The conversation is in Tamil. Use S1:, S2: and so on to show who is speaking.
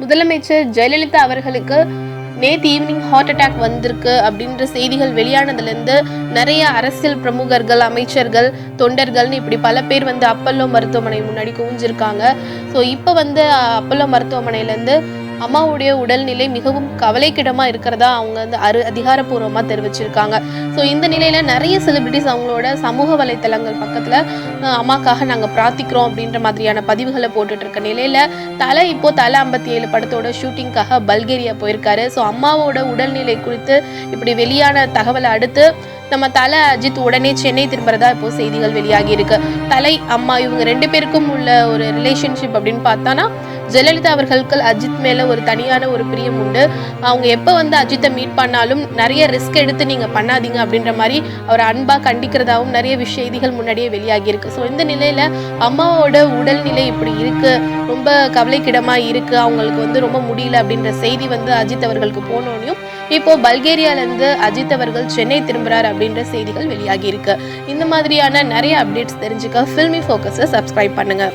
S1: முதலமைச்சர் ஜெயலலிதா அவர்களுக்கு நேற்று ஈவினிங் ஹார்ட் அட்டாக் வந்திருக்கு அப்படின்ற செய்திகள் வெளியானதுலேருந்து நிறைய அரசியல் பிரமுகர்கள் அமைச்சர்கள் தொண்டர்கள்னு இப்படி பல பேர் வந்து அப்பல்லோ மருத்துவமனை முன்னாடி குவிஞ்சிருக்காங்க. ஸோ இப்போ வந்து அப்பல்லோ மருத்துவமனையிலேருந்து அம்மாவுடைய உடல்நிலை மிகவும் கவலைக்கிடமாக இருக்கிறதா அவங்க வந்து அரு அதிகாரப்பூர்வமாக தெரிவிச்சிருக்காங்க. ஸோ இந்த நிலையில் நிறைய செலிபிரிட்டிஸ் அவங்களோட சமூக வலைத்தளங்கள் பக்கத்தில் அம்மாக்காக நாங்கள் பிரார்த்திக்கிறோம் அப்படின்ற மாதிரியான பதிவுகளை போட்டுட்டு இருக்க நிலையில் தலை இப்போ தலை ஐம்பத்தி ஏழு படத்தோட ஷூட்டிங்காக பல்கேரியா போயிருக்காரு. ஸோ அம்மாவோட உடல்நிலை குறித்து இப்படி வெளியான தகவலை அடுத்து நம்ம தலை அஜித் உடனே சென்னை திரும்புறதா இப்போ செய்திகள் வெளியாகி இருக்கு தலை அம்மா இவங்க ரெண்டு பேருக்கும் உள்ள ஒரு ரிலேஷன்ஷிப் அப்படின்னு பார்த்தானா ஜெயலலிதா அவர்களுக்கு அஜித் மேல ஒரு தனியான ஒரு பிரியம் உண்டு. அவங்க எப்போ வந்து அஜித்தை மீட் பண்ணாலும் நிறைய ரிஸ்க் எடுத்து நீங்க பண்ணாதீங்க அப்படின்ற மாதிரி அவர் அன்பா கண்டிக்கிறதாவும் நிறைய விஷ செய்திகள் முன்னாடியே வெளியாகி இருக்கு ஸோ இந்த நிலையில அம்மாவோட உடல்நிலை இப்படி இருக்கு ரொம்ப கவலைக்கிடமா இருக்கு அவங்களுக்கு வந்து ரொம்ப முடியல அப்படின்ற செய்தி வந்து அஜித் அவர்களுக்கு போனோடனையும் இப்போ பல்கேரியால இருந்து அஜித் அவர்கள் சென்னை திரும்புறார் அப்படின்ற செய்திகள் வெளியாகி இருக்கு. இந்த மாதிரியான நிறைய அப்டேட்ஸ் தெரிஞ்சுக்க ஃபில்மி ஃபோக்கஸை சப்ஸ்கிரைப் பண்ணுங்க.